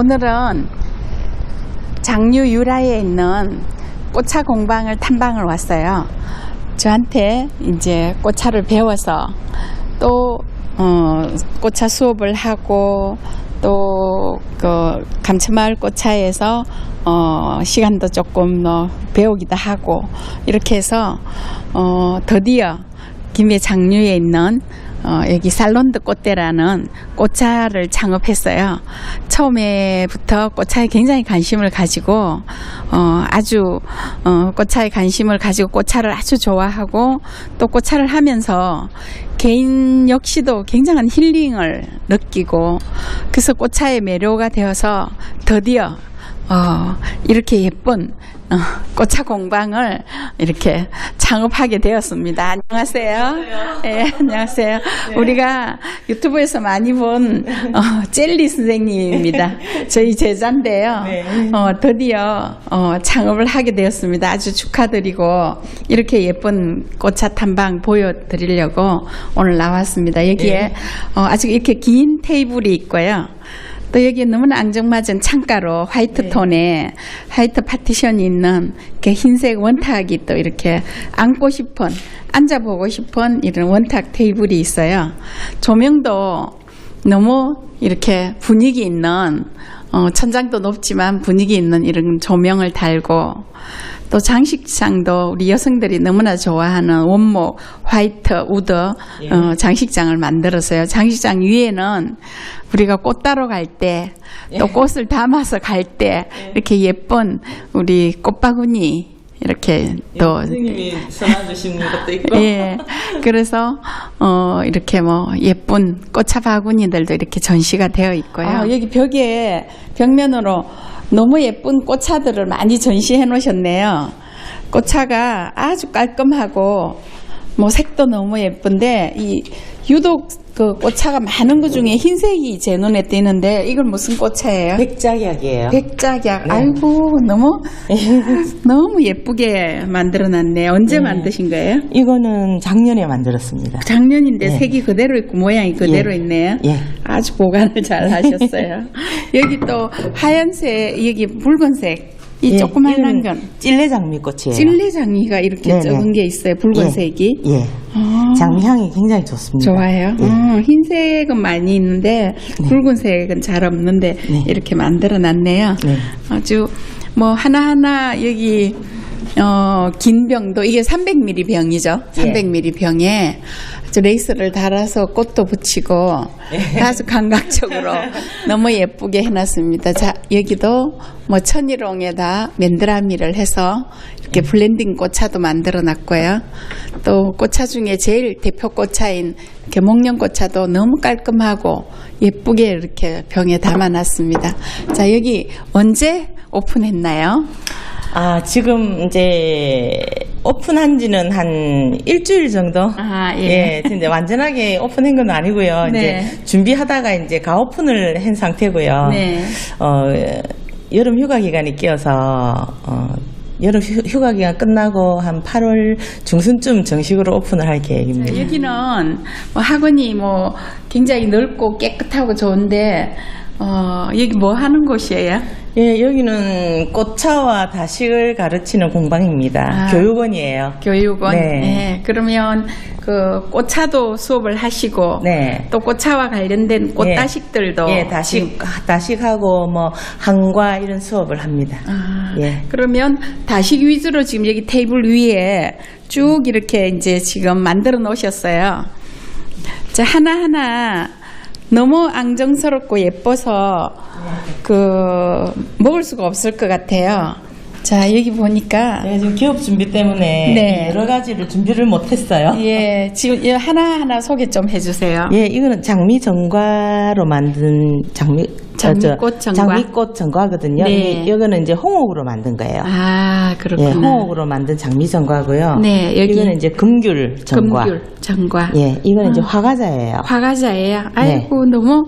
오늘은 장류 유라에 있는 꽃차 공방을 탐방을 왔어요. 저한테 이제 꽃차를 배워서 또 어, 꽃차 수업을 하고 또그 감천마을 꽃차에서 어, 시간도 조금 더 배우기도 하고 이렇게 해서 어, 드디어 김해 장류에 있는 어, 여기 살론드 꽃대라는 꽃차를 창업했어요. 처음에부터 꽃차에 굉장히 관심을 가지고 어, 아주 어, 꽃차에 관심을 가지고 꽃차를 아주 좋아하고 또 꽃차를 하면서 개인 역시도 굉장한 힐링을 느끼고 그래서 꽃차의 매료가 되어서 드디어 어, 이렇게 예쁜 어, 꽃차 공방을 이렇게 창업하게 되었습니다. 안녕하세요. 네, 안녕하세요. 우리가 유튜브에서 많이 본 어, 젤리 선생님입니다. 저희 제자인데요. 네. 어, 드디어 어, 창업을 하게 되었습니다. 아주 축하드리고 이렇게 예쁜 꽃차 탐방 보여드리려고 오늘 나왔습니다. 여기에 네. 어, 아주 이렇게 긴 테이블이 있고요. 또 여기 너무나 앙증맞은 창가로 화이트 네. 톤에 화이트 파티션이 있는 이렇게 흰색 원탁이 또 이렇게 앉고 싶은 앉아보고 싶은 이런 원탁 테이블이 있어요. 조명도 너무 이렇게 분위기 있는 어, 천장도 높지만 분위기 있는 이런 조명을 달고 또 장식장도 우리 여성들이 너무나 좋아하는 원목 화이트 우드 예. 어, 장식장을 만들었어요. 장식장 위에는 우리가 꽃 따러 갈 때또 예. 꽃을 담아서 갈때 이렇게 예쁜 우리 꽃바구니 이렇게 또 선생님이 주시는 것도 있고. 예. 그래서 어 이렇게 뭐 예쁜 꽃차 바구니들도 이렇게 전시가 되어 있고요. 아, 여기 벽에 벽면으로 너무 예쁜 꽃차들을 많이 전시해 놓으셨네요. 꽃차가 아주 깔끔하고 뭐 색도 너무 예쁜데 이 유독 그 꽃차가 많은 것 중에 흰색이 제 눈에 띄는데 이건 무슨 꽃차예요? 백작약이에요. 백작약. 네. 아이고 너무 너무 예쁘게 만들어놨네. 언제 만드신 거예요? 이거는 작년에 만들었습니다. 작년인데 네. 색이 그대로 있고 모양이 그대로 예. 있네요. 예. 아주 보관을 잘 하셨어요. 여기 또 하얀색, 여기 붉은색, 이 예, 조그만한 이거는 건 찔레 장미꽃이에요. 찔레 장미가 이렇게 네네. 적은 게 있어요. 붉은색이. 예. 아, 장미 향이 굉장히 좋습니다. 좋아요. 예. 어, 흰색은 많이 있는데 붉은색은 잘 없는데 네. 이렇게 만들어 놨네요. 네. 아주 뭐 하나하나 여기 어, 긴 병도 이게 300ml 병이죠. 예. 300ml 병에 아주 레이스를 달아서 꽃도 붙이고 예. 아주 감각적으로 너무 예쁘게 해놨습니다. 자 여기도 뭐 천일홍에다 맨드라미를 해서 이렇게 블렌딩 꽃차도 만들어 놨고요. 또 꽃차 중에 제일 대표 꽃차인 이렇게 목련 꽃차도 너무 깔끔하고 예쁘게 이렇게 병에 담아놨습니다. 자 여기 언제 오픈했나요? 아, 지금 이제 오픈한 지는 한 일주일 정도? 아, 예. 예, 근데 완전하게 오픈한 건 아니고요. 네. 이제 준비하다가 이제 가오픈을 한 상태고요. 네. 어, 여름 휴가 기간이 끼어서 어, 여름 휴- 휴가 기간 끝나고 한 8월 중순쯤 정식으로 오픈을 할 계획입니다. 여기는 뭐 학원이 뭐 굉장히 넓고 깨끗하고 좋은데 어, 여기 뭐 하는 곳이에요? 예, 여기는 꽃차와 다식을 가르치는 공방입니다. 아. 교육원이에요. 교육원. 네. 네, 그러면 그 꽃차도 수업을 하시고 네. 또 꽃차와 관련된 꽃다식들도 예, 다식, 다식하고 뭐 한과 이런 수업을 합니다. 아, 예. 그러면 다식 위주로 지금 여기 테이블 위에 쭉 이렇게 이제 지금 만들어 놓으셨어요. 자, 하나하나 너무 앙정스럽고 예뻐서 그 먹을 수가 없을 것 같아요. 자, 여기 보니까 네, 지금 기업 준비 때문에 네. 여러 가지를 준비를 못했어요. 예, 지금 이 하나 하나 소개 좀 해주세요. 예, 이거는 장미 전과로 만든 장미 장미꽃 어, 전과? 저, 장미꽃 전과거든요. 네. 이거는 이제 홍옥으로 만든 거예요. 아, 예, 그렇구나. 홍옥으로 만든 장미 전과고요. 네, 여기 이거는 이제 금귤 전과. 금귤 전과. 예, 이거는 이제 화과자예요. 화과자예요. 아이고 너무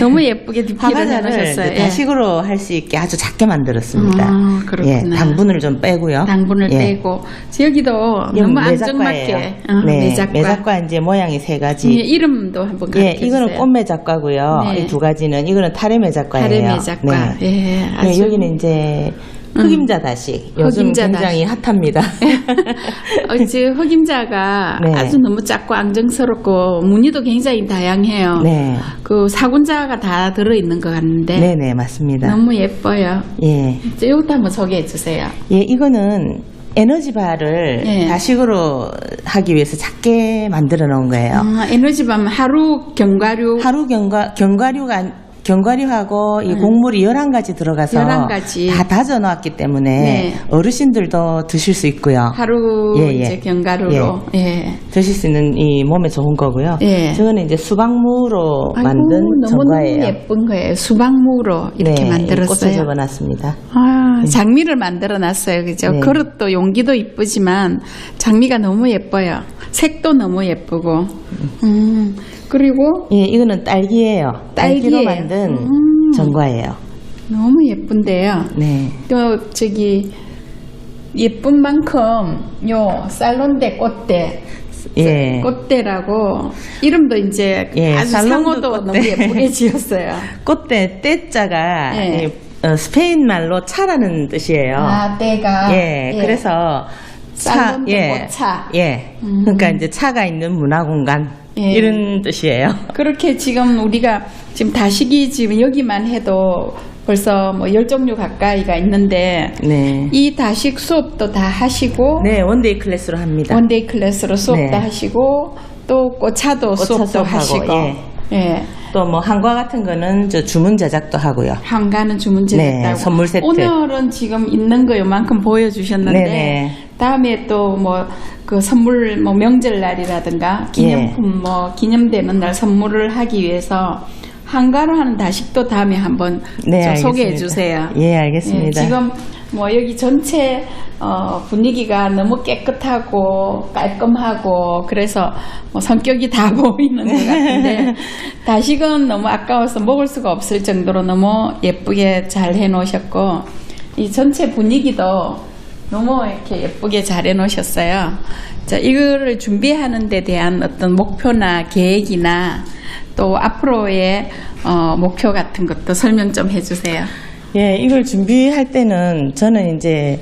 너무 예쁘게 디피를 네. 해놓으셨어요. 이제 다식으로 할 수 있게 아주 작게 만들었습니다. 아, 그렇구나. 예, 당분을 좀 빼고요. 당분을 예. 빼고 여기도 너무. 안정맞게 어, 네, 매작과. 매작과 이제 모양이 세 가지. 예, 이름도 한번 예, 가르쳐 이거는 주세요. 꽃매작과고요. 네. 이두 가지는 이거는 타레 하레메작과예요. 하레메작과. 예, 네, 아주- 음. 여기는 이제 흑임자 다식. 요즘 흑임자 굉장히 핫합니다. 어제 흑임자가 네. 아주 너무 작고 앙증스럽고 무늬도 굉장히 다양해요. 네. 그 사군자가 다 들어 있는 것 같은데 네네, 맞습니다. 너무 예뻐요. 예. 이제 이것도 한번 소개해 주세요. 예, 이거는 에너지바를 예. 다식으로 하기 위해서 작게 만들어 놓은 거예요. 아, 에너지밤 하루 견과류 하루 견과, 견과류가, 견과류하고 이 곡물이 11가지 들어가서 11가지. 다 다져 놓았기 때문에 네. 어르신들도 드실 수 있고요. 하루 예, 예. 이제 견과류로 예. 드실 수 있는 이 몸에 좋은 거고요. 예. 저거는 이제 수박무로 아이고, 만든 너무너무 전과예요. 예쁜 거예요. 수박무로 이렇게 네, 꽃을 만들었어요. 적어놨습니다. 아, 장미를 만들어 놨어요. 그죠? 네. 그릇도 용기도 이쁘지만 장미가 너무 예뻐요. 색도 너무 예쁘고. 음. 그리고 예, 이거는 딸기예요. 딸기로 딸기예요. 만든 음. 전과예요. 너무 예쁜데요. 네. 또 저기 예쁜 만큼 요 살론데 꽃대 예. 꽃대라고 이름도 이제 예, 아주 상호도 꽃대. 너무 예쁘게 지었어요. 꽃대 떼자가 예. 이, 어, 스페인 말로 차라는 뜻이에요. 아, 때가 예, 그래서 살론드 꽃차. 예. 음. 그러니까 이제 차가 있는 문화 공간 예. 이런 뜻이에요. 그렇게 지금 우리가 지금 다식이 지금 여기만 해도 벌써 뭐 열 종류 가까이가 있는데 네. 이 다식 수업도 다 하시고 네, 원데이 클래스로 합니다. 원데이 클래스로 수업도 네. 하시고 또 꽃차도 꽃차 수업도 수업하고, 하시고 예. 예. 또 뭐 한과 같은 거는 저 주문 제작도 하고요. 한가는 주문 네, 제작다고 선물 세트. 오늘은 지금 있는 거 요만큼 보여주셨는데 네네. 다음에 또 뭐 그 선물 뭐 명절날이라든가 기념품 예. 뭐 기념되는 날 선물을 하기 위해서 한가로 하는 다식도 다음에 한번 네. 소개해 주세요. 예, 알겠습니다. 예, 지금 뭐 여기 전체 어, 분위기가 너무 깨끗하고 깔끔하고 그래서 뭐 성격이 다 보이는 것 같은데 다식은 너무 아까워서 먹을 수가 없을 정도로 너무 예쁘게 잘 해놓으셨고 이 전체 분위기도 너무 이렇게 예쁘게 잘 해놓으셨어요. 자, 이거를 준비하는 데 대한 어떤 목표나 계획이나 또 앞으로의 어, 목표 같은 것도 설명 좀 해주세요. 예, 이걸 준비할 때는 저는 이제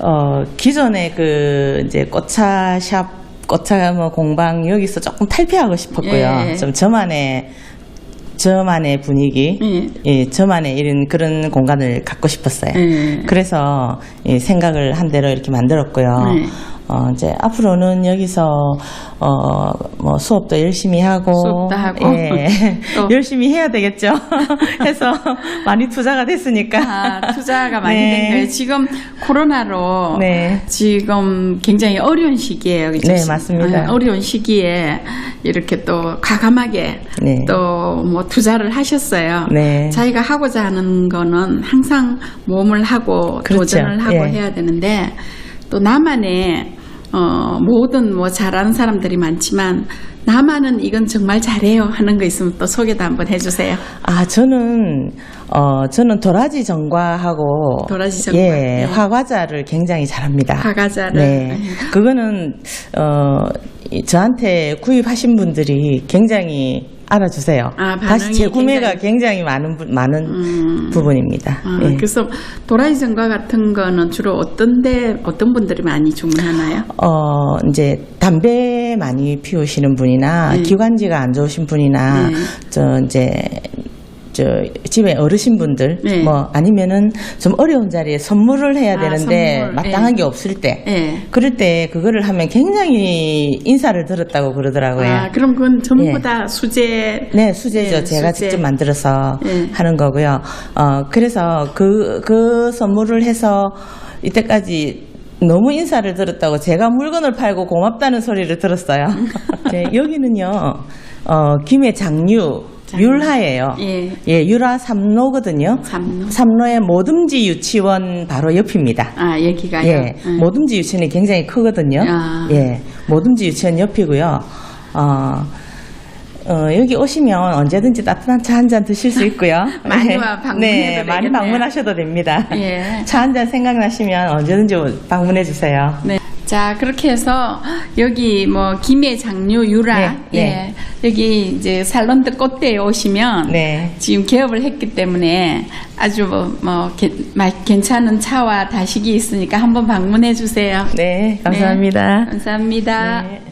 어 기존에 그 이제 꽃차 샵 꽃차 뭐 공방 여기서 조금 탈피하고 싶었고요. 예. 좀 저만의 저만의 분위기, 예. 예, 저만의 이런 그런 공간을 갖고 싶었어요. 예. 그래서 예, 생각을 한 대로 이렇게 만들었고요. 네. 어, 이제 앞으로는 여기서 어, 뭐 수업도 열심히 하고, 수업도 하고. 예, 또. 열심히 해야 되겠죠. 해서 많이 투자가 됐으니까. 아, 투자가 많이 네. 된 거예요. 지금 코로나로 네. 지금 굉장히 어려운 시기예요. 그죠? 네, 맞습니다. 네, 어려운 시기에 이렇게 또 과감하게 네. 또뭐 투자를 하셨어요. 네. 자기가 하고자 하는 거는 항상 모험을 하고 그렇죠. 도전을 하고 예. 해야 되는데 또 나만의 어, 모든 뭐 잘하는 사람들이 많지만 나만은 이건 정말 잘해요 하는 거 있으면 또 소개도 한번 해주세요. 아, 저는, 어, 저는 도라지 전과하고. 도라지 전과. 예, 네. 화과자를 굉장히 잘합니다. 화과자를. 네. 그거는, 어, 이- 저한테 구입하신 분들이 굉장히 알아주세요. 아, 다시 재구매가 굉장히- 굉장히 많은, 부- 많은 음. 부분입니다. 아, 예. 그래서 도라지 전과 같은 거는 주로 어떤데 어떤 분들이 많이 주문하나요? 어, 이제 담배 많이 피우시는 분이나 네. 기관지가 안 좋으신 분이나 네. 저 이제 저 집에 어르신분들 네. 뭐 아니면은 좀 어려운 자리에 선물을 해야 아, 되는데 선물, 마땅한 네. 게 없을 때 예. 그럴 때 그거를 하면 굉장히 인사를 들었다고 그러더라고요. 아, 그럼 그건 전부 예. 다 수제 네, 수제죠. 예, 제가 수제. 직접 만들어서 예. 하는 거고요. 어, 그래서 그, 그 선물을 해서 이때까지 너무 인사를 들었다고 제가 물건을 팔고 고맙다는 소리를 들었어요. 네, 여기는요, 어, 김해 장류. 율하예요. 예. 율하 삼로거든요. 삼로. 삼로의 모듬지 유치원 바로 옆입니다. 아, 여기가요. 예, 음. 모듬지 유치원이 굉장히 크거든요. 아. 예, 모듬지 유치원 옆이고요. 어, 어, 여기 오시면 언제든지 따뜻한 차 한 잔 드실 수 있고요. 많이 네. 와 방문해도 네, 많이 되겠네요. 방문하셔도 됩니다. 예. 차 한 잔 생각나시면 언제든지 방문해 주세요. 네. 자, 그렇게 해서 여기 뭐 김해 장류 유라 네, 네. 예. 여기 이제 살론드 꽃대에 오시면 네. 지금 개업을 했기 때문에 아주 뭐, 뭐 게- 마- 괜찮은 차와 다식이 있으니까 한번 방문해 주세요. 네, 감사합니다. 감사합니다. 네.